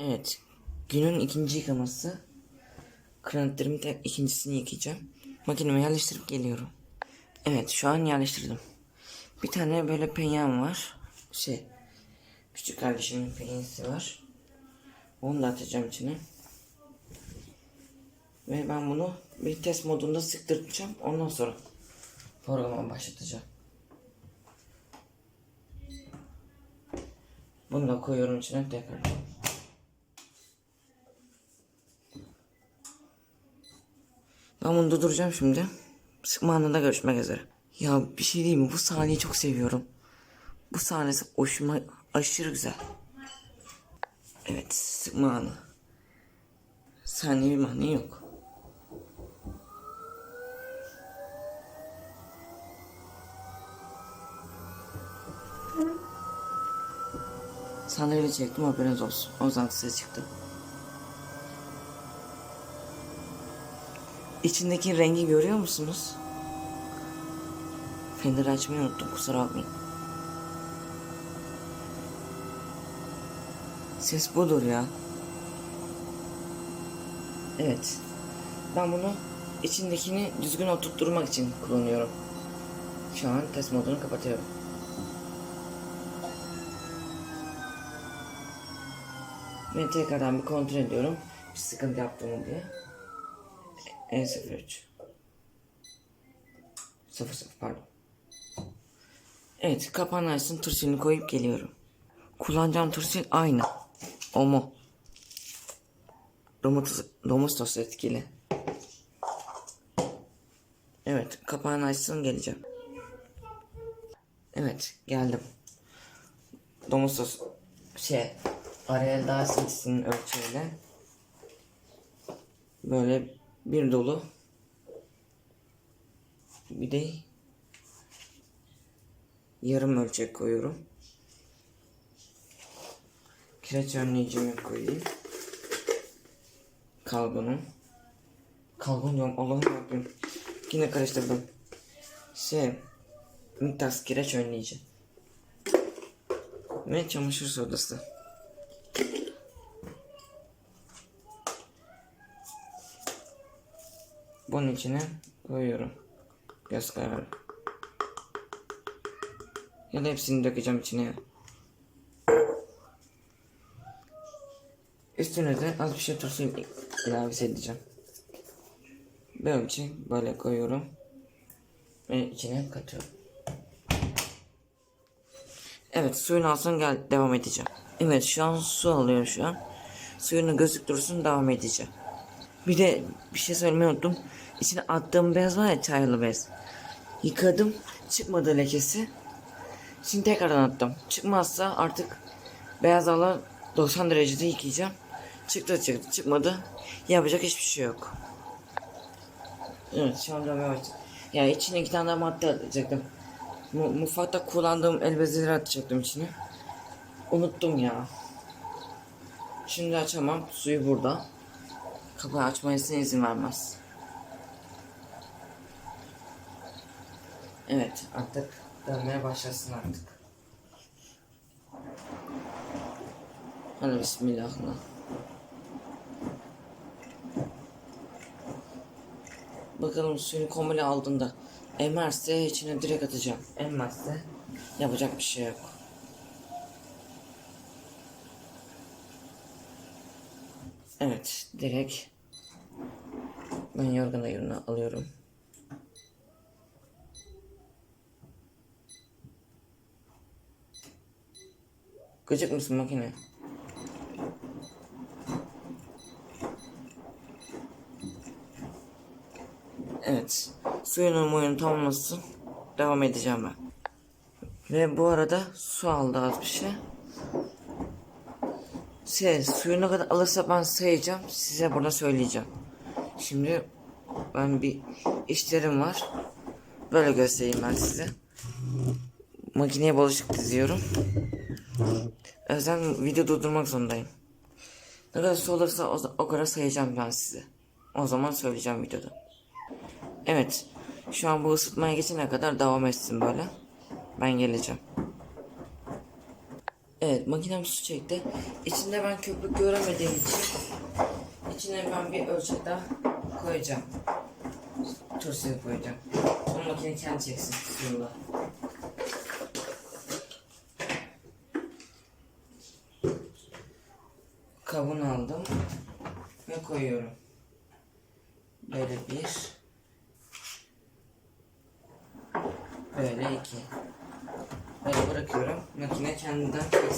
Evet. Günün ikinci yıkaması. Kranitlerimi de ikincisini yıkayacağım. Makineme yerleştirip geliyorum. Evet şu an yerleştirdim. Bir tane böyle penyem var. Şey. Küçük kardeşimin penyesi var. Onu da atacağım içine. Ve ben bunu bir test modunda sıktıracağım. Ondan sonra programa başlatacağım. Bunu da koyuyorum içine tekrar. Ben bunu durduracağım şimdi. Sıkma anında görüşmek üzere. Ya bir şey diyeyim mi? Bu sahneyi çok seviyorum. Bu sahnesi hoşuma aşırı güzel. Evet sıkma anı. Saniye bir mani yok. Sandalye çektim haberiniz olsun. O yüzden size çıktı. İçindeki rengi görüyor musunuz? Feneri açmayı unuttum kusura bakmayın. Ses budur ya. Evet. Ben bunu içindekini düzgün oturtturmak için kullanıyorum. Şu an test modunu kapatıyorum. Ve tekrardan bir kontrol ediyorum. Bir sıkıntı yaptım mı diye. E03 0 0 pardon. Evet kapağını açsın turşini koyup geliyorum. Kullanacağım turşin aynı. O mu? Domuz tostu etkili. Evet kapağını açsın geleceğim. Evet geldim. Domuz sos şey Ariel Dawson'ın ölçüyle böyle bir dolu bir de yarım ölçek koyuyorum. Kireç önleyicimi koyayım. Kalbunu. Kalbun diyorum Allah'ım Rabbim. Yine karıştırdım. Şey. Miktas kireç önleyici. Ve çamaşır sodası. Bunun içine koyuyorum. Göz kararı. Ya da hepsini dökeceğim içine. Üstüne de az bir şey turşu ilavesi edeceğim. Böylece böyle koyuyorum. Ve içine katıyorum. Evet suyunu alsın gel devam edeceğim. Evet şu an su alıyor şu an. Suyunu gözüktürsün devam edeceğim. Bir de bir şey söylemeyi unuttum. İçine attığım bez var ya çaylı bez. Yıkadım çıkmadı lekesi. Şimdi tekrardan attım. Çıkmazsa artık beyaz alan 90 derecede yıkayacağım. Çıktı çıktı çıkmadı. Yapacak hiçbir şey yok. Evet şu anda evet. Yani içine iki tane daha madde atacaktım. Mu mutfakta kullandığım el bezeleri atacaktım içine. Unuttum ya. Şimdi açamam. Suyu burada. Kapağı açmayasına izin vermez. Evet artık dönmeye başlasın artık. Hadi bismillah. Bakalım suyunu komple aldığında emerse içine direkt atacağım. Emmezse yapacak bir şey yok. Evet direkt ben yorgan ayırını alıyorum. Gıcık mısın makine? Evet. Suyunu muyunu tamamlasın. Devam edeceğim ben. Ve bu arada su aldı az bir şey. Şey, suyu ne kadar alırsa ben sayacağım. Size burada söyleyeceğim. Şimdi ben bir işlerim var. Böyle göstereyim ben size. Makineye bulaşık diziyorum. O yüzden video durdurmak zorundayım. Ne kadar su olursa o, o kadar sayacağım ben size. O zaman söyleyeceğim videoda. Evet. Şu an bu ısıtmaya geçene kadar devam etsin böyle. Ben geleceğim. Evet makinem su çekti. İçinde ben köpük göremediğim için içine ben bir ölçek daha koyacağım. Turşuyu koyacağım. Sonra makine kendi çeksin suyunda. Kabını aldım ve koyuyorum. Böyle bir. Böyle iki. Böyle bırakıyorum. Makine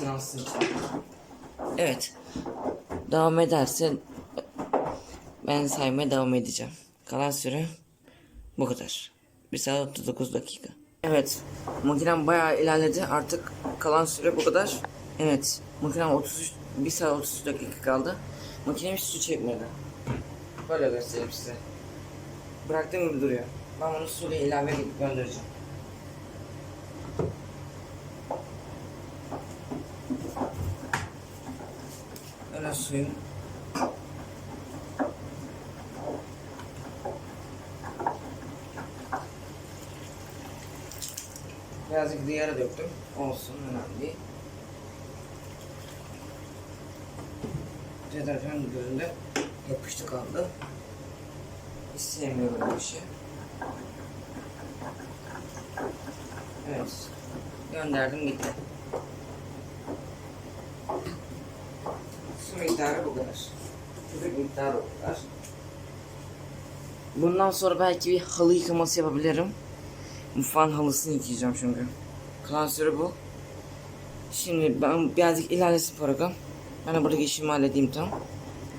alsın içine. Evet. Devam ederse ben saymaya devam edeceğim. Kalan süre bu kadar. 1 saat 39 dakika. Evet. Makinem bayağı ilerledi. Artık kalan süre bu kadar. Evet. Makinem 33 1 saat 33 dakika kaldı. Makinem hiç su çekmedi. Böyle göstereyim size. Bıraktığım gibi duruyor. Ben bunu suyla ilave edip göndereceğim. Suyum. Birazcık diyara döktüm. Olsun önemli değil. Deterjan gözünde yapıştı kaldı. Hiç sevmiyorum bu işi. Evet. Gönderdim gitti. Su miktarı bu kadar. Miktarı bu kadar. Bundan sonra belki bir halı yıkaması yapabilirim. Mutfağın halısını yıkayacağım çünkü. Kalan süre bu. Şimdi ben birazcık ilerlesin program. Ben de buradaki işimi halledeyim tam.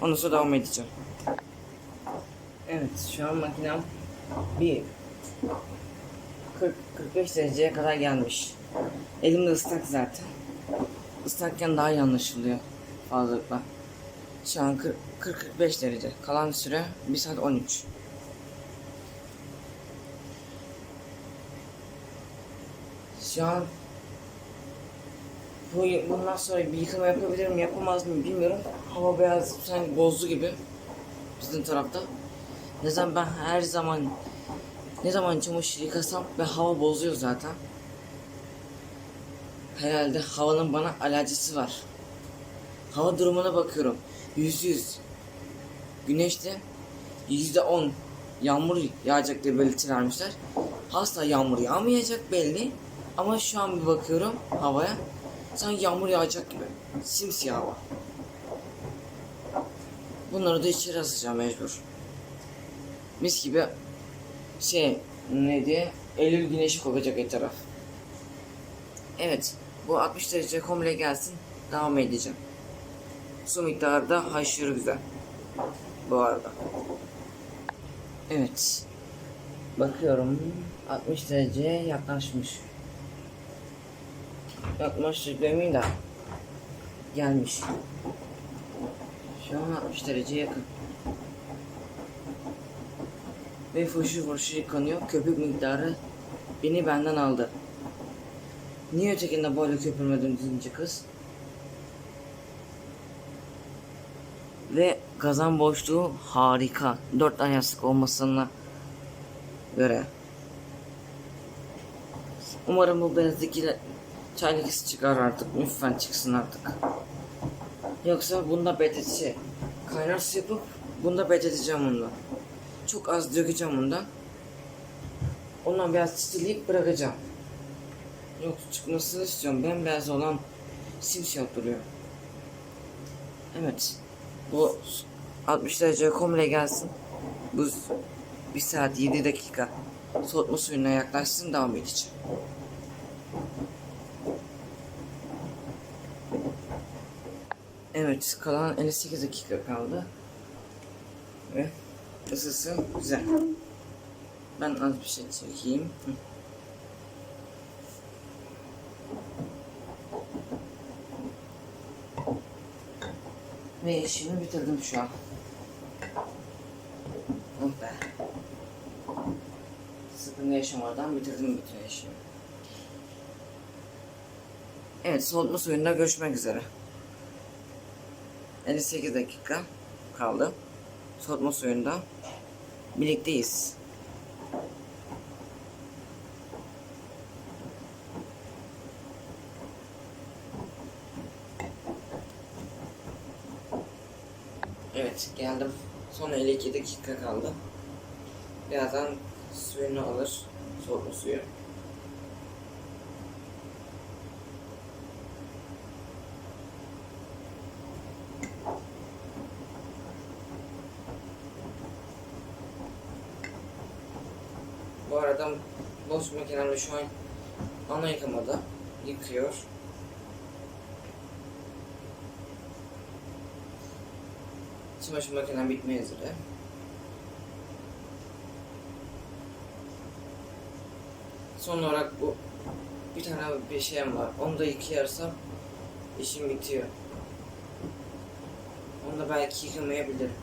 Ondan sonra devam edeceğim. Evet şu an makinem bir 40 45 dereceye kadar gelmiş. Elimde ıslak zaten. Islakken daha iyi anlaşılıyor fazlalıkla. Şu an 40-45 derece. Kalan süre 1 saat 13. Şu an bu, bundan sonra bir yıkama yapabilir miyim yapamaz mıyım bilmiyorum. Hava beyaz sanki bozdu gibi bizim tarafta. Ne zaman ben her zaman ne zaman çamaşır yıkasam ve hava bozuyor zaten. Herhalde havanın bana alerjisi var. Hava durumuna bakıyorum. Yüz yüz. Güneşte yüzde on yağmur yağacak diye belirti vermişler. Asla yağmur yağmayacak belli. Ama şu an bir bakıyorum havaya. Sanki yağmur yağacak gibi. Simsiyah hava. Bunları da içeri asacağım mecbur. Mis gibi şey ne diye Eylül güneşi kokacak etraf. Evet bu 60 derece komple gelsin devam edeceğim. Su miktarı da aşırı güzel. Bu arada. Evet. Bakıyorum 60 dereceye yaklaşmış. Yaklaşık demeyeyim de gelmiş. Şu an 60 dereceye yakın. Ve fışır fışır yıkanıyor. Köpük miktarı beni benden aldı. Niye ötekinde böyle köpürmedin zinci kız? Ve kazan boşluğu harika. Dört tane yastık olmasına göre. Umarım bu bezdeki çaylık isi çıkar artık. Lütfen çıksın artık. Yoksa bunda bedet şey. Kaynar su yapıp bunda bededeceğim bundan. Çok az dökeceğim bundan. Ondan biraz çitileyip bırakacağım. Yok çıkmasını istiyorum. Bembeyaz olan simsiyah duruyor. Evet. Bu 60 derece komple gelsin. Bu 1 saat 7 dakika soğutma suyuna yaklaşsın devam edeceğim. Evet kalan 58 dakika kaldı. Ve ısısı güzel. Ben az bir şey çekeyim. Hı. Ve işimi bitirdim şu an. Oh be. Sıkıntı yaşamadan bitirdim bütün işimi. Evet soğutma suyunda görüşmek üzere. 58 dakika kaldı. Soğutma suyunda birlikteyiz. Evet geldim. Son 52 dakika kaldı. Birazdan suyunu alır. Soğutma suyu. Bu arada boş makinemde şu an ana yıkamada yıkıyor. Çamaşır makinem bitmeye üzere. Son olarak bu bir tane bir şeyim var. Onu da yıkayarsam işim bitiyor. Onu da belki yıkamayabilirim.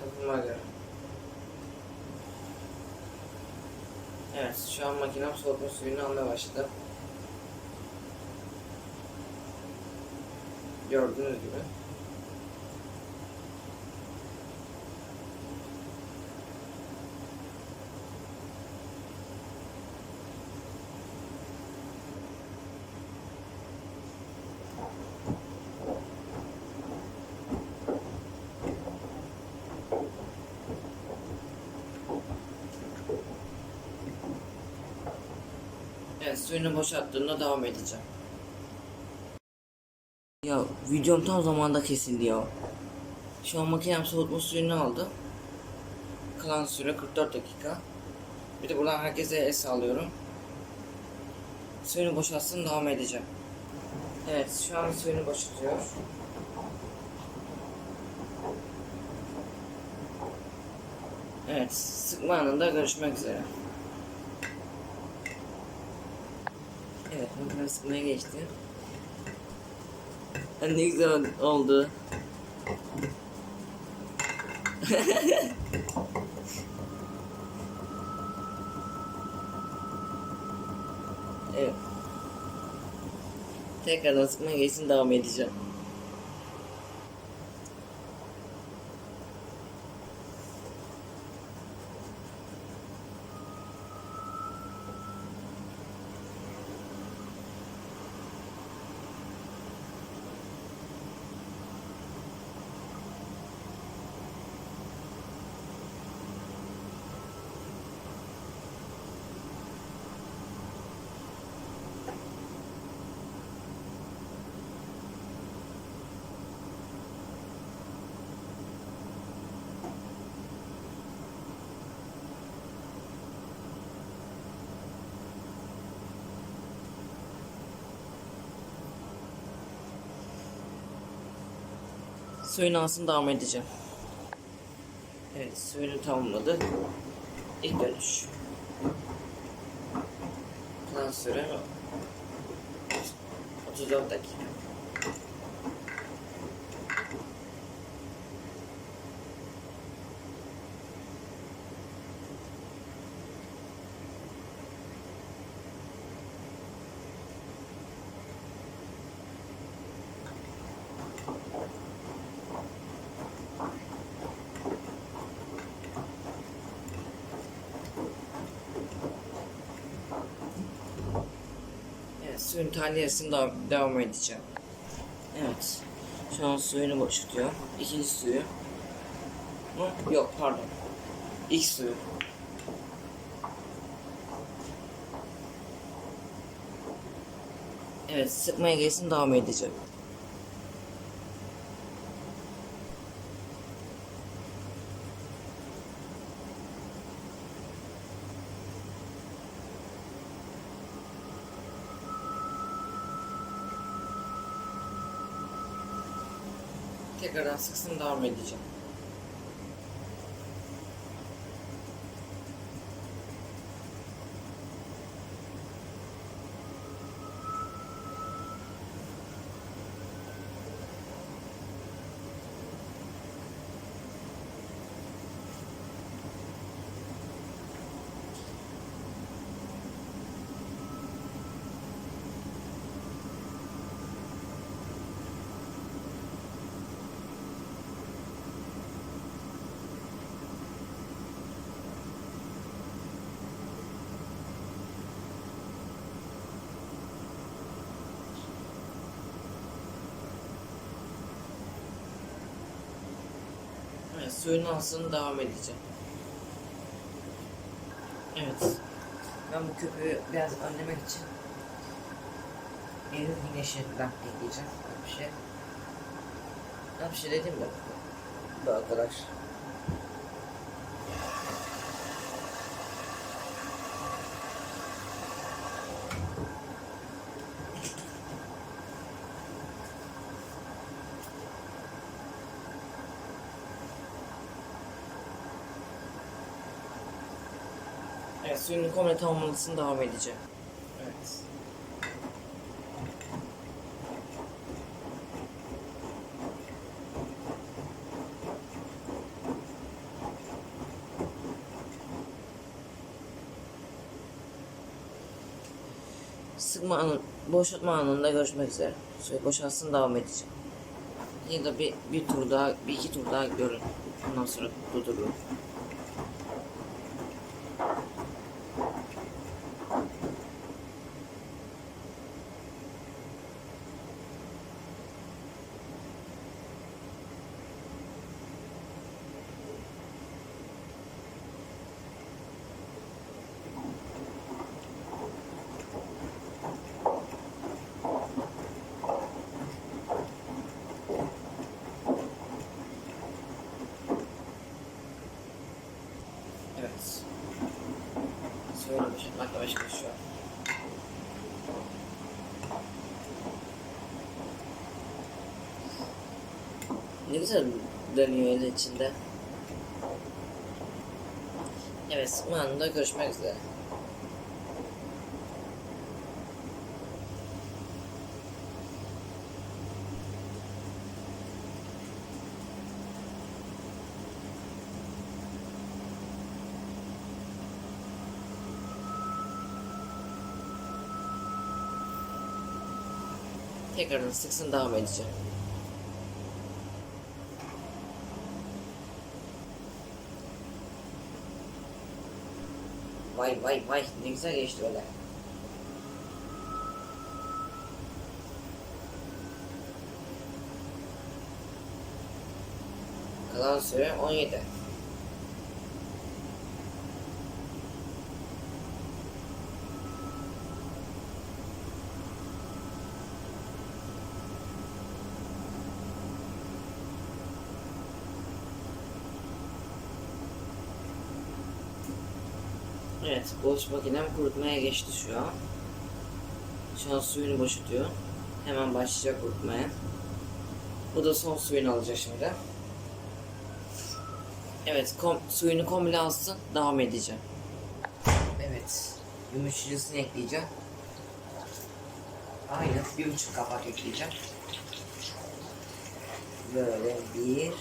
Kafama göre. Evet, şu an makinem soğutma suyunu almaya başladı. Gördüğünüz gibi. Evet, suyunu boşalttığında devam edeceğim. Ya videom tam zamanda kesildi ya. Şu an makinem soğutma suyunu aldı. Kalan süre 44 dakika. Bir de buradan herkese el sağlıyorum. Suyunu boşaltsın devam edeceğim. Evet şu an suyunu boşaltıyor. Evet sıkma anında görüşmek üzere. Evet makine sıkmaya geçti. Ne güzel oldu. evet. Tekrardan sıkmaya geçsin devam edeceğim. Suyunu alsın devam edeceğim. Evet suyunu tamamladı. İlk dönüş. Süre 34 dakika. Evet, suyun tahliyesini devam, edeceğim. Evet. Şu an suyunu boşaltıyor. İkinci suyu. Hı? Yok pardon. İlk suyu. Evet sıkmaya gelsin devam edeceğim. Tekrardan sıksın devam edeceğim. Suyun alsın devam edeceğim. Evet. Ben bu köpüğü biraz önlemek için Eylül güneşinden ekleyeceğim. Bir şey. Bir şey dedim mi? Bu arkadaş. Evet, suyun komple tamamlamasını devam edeceğim. Evet. Sıkma anı, boşaltma anında görüşmek üzere. Suyu boşalsın devam edeceğim. Ya da bir, bir tur daha, bir iki tur daha görün. Ondan sonra durdururum. Evet. Söylemiş. Hatta başka şu an. Ne güzel dönüyor el içinde. Evet, sıkma anında görüşmek üzere. Tekrardan sıksın devam edeceğim. Vay vay vay ne güzel geçti öyle. Kalan süre 17. Boş makinem kurutmaya geçti şu an. Şu an suyunu boşaltıyor. Hemen başlayacak kurutmaya. Bu da son suyunu alacak şimdi. Evet, kom suyunu komple alsın. Devam edeceğim. Evet, yumuşacısını ekleyeceğim. Aynen, bir buçuk kapak ekleyeceğim. Böyle bir...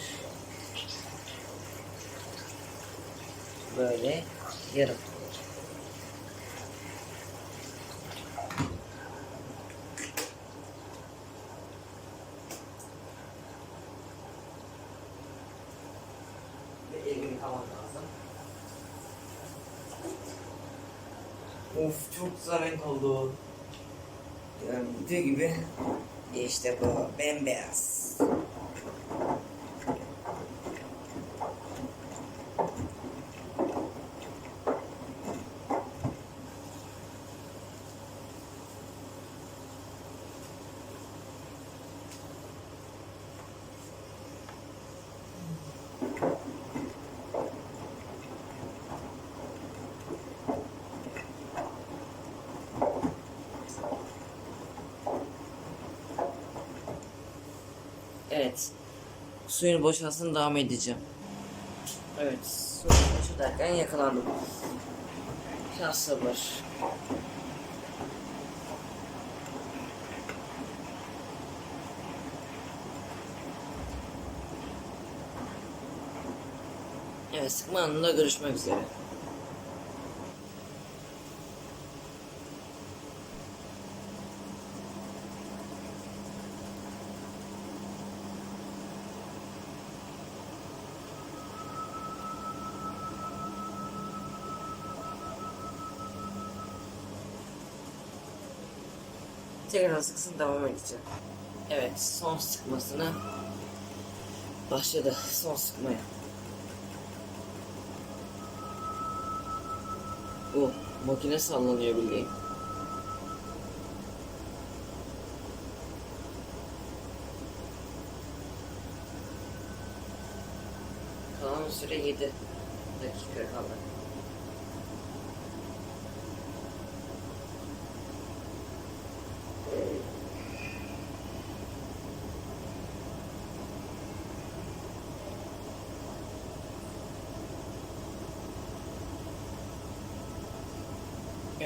Böyle yarım. Ve elimi yıkamam lazım. Of çok güzel renk oldu. Gördüğü gibi işte bu bembeyaz. Evet. Suyunu boşalsın devam edeceğim. Evet. Suyunu boşaltırken yakalandım. Biraz sabır. Evet sıkma anında görüşmek üzere. tekrar sıksın devam edeceğim. Evet son sıkmasına başladı son sıkmaya. Bu oh, makine sallanıyor bildiğin. Kalan süre 7 dakika kaldı.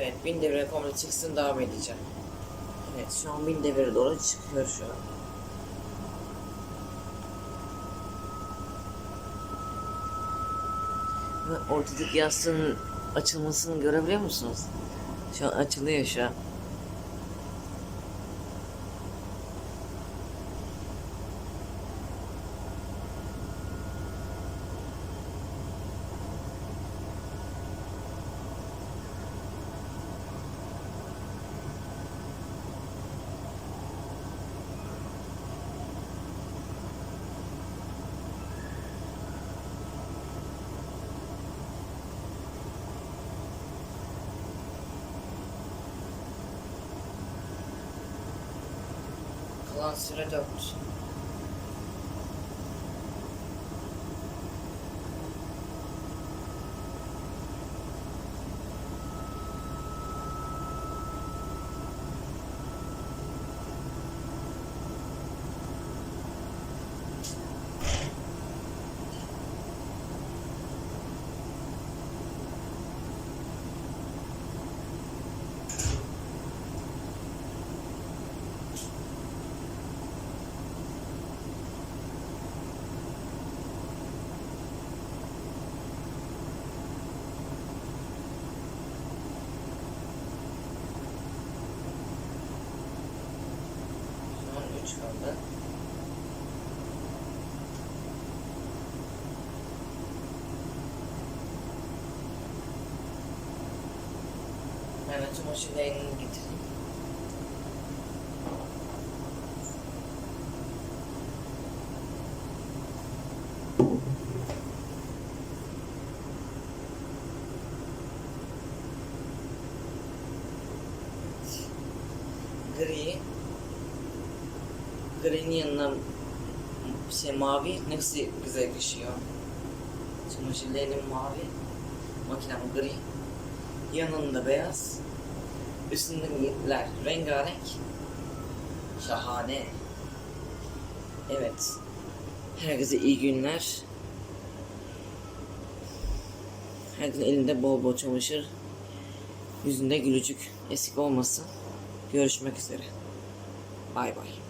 Evet, bin devre komple çıksın devam edeceğim. Evet, şu an bin devre doğru çıkıyor şu an. Ve ortadaki yastığın açılmasını görebiliyor musunuz? Şu an açılıyor şu an. Kalan süre 4. Şu an 3 kaldı. Ben çamaşır yayınını getireyim. Gri Gri'nin yanına şey mavi nasıl güzel yakışıyor. Çamaşırlarım mavi. Makinem gri. Yanında beyaz. Üstündekiler rengarenk. Şahane. Evet. Herkese iyi günler. Herkesin elinde bol bol çamaşır. Yüzünde gülücük. Eksik olmasın. Görüşmek üzere. Bay bay.